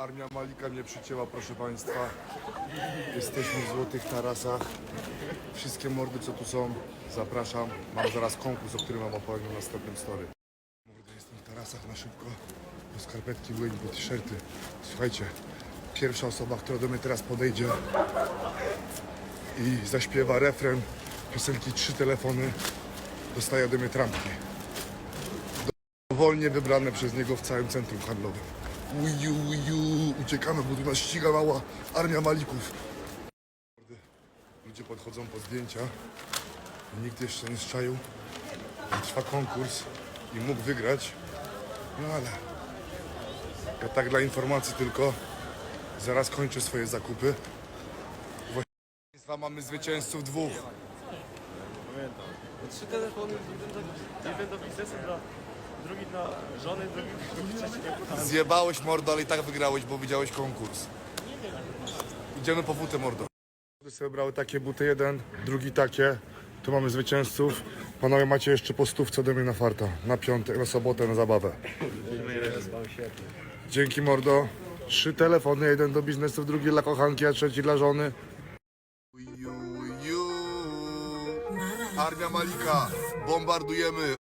Armia Malika mnie przycięła, proszę Państwa. Jesteśmy w Złotych Tarasach. Wszystkie mordy, co tu są, zapraszam. Mam zaraz konkurs, o którym Wam opowiem w następnym story. Mordy, jestem w tarasach na szybko. Po skarpetki byłem, po t-shirty. Słuchajcie, pierwsza osoba, która do mnie teraz podejdzie i zaśpiewa refren piosenki Trzy telefony, dostaje ode mnie trampki. Dowolnie wybrane przez niego w całym centrum handlowym. Uju, uju, uciekamy, bo tu nas ściga mała armia malików. Ludzie podchodzą po zdjęcia. Nikt jeszcze nie strzaił. Trwa konkurs i mógł wygrać. No ale ja tak dla informacji tylko zaraz kończę swoje zakupy. Właściwie mamy zwycięzców dwóch. Trzy telefony, jeden do, biznesu, drugi dla żony, drugi, trzeci dla Zjebałeś mordo, ale i tak wygrałeś, bo widziałeś konkurs. Idziemy po butę mordo. Buty sobie brały takie buty, jeden, drugi takie. Tu mamy zwycięzców. Panowie macie jeszcze po stówce do mnie na farta. Na piątek, na sobotę, na zabawę. Dzięki mordo. Trzy telefony, jeden do biznesu, drugi dla kochanki, a trzeci dla żony. Armia Malika, bombardujemy.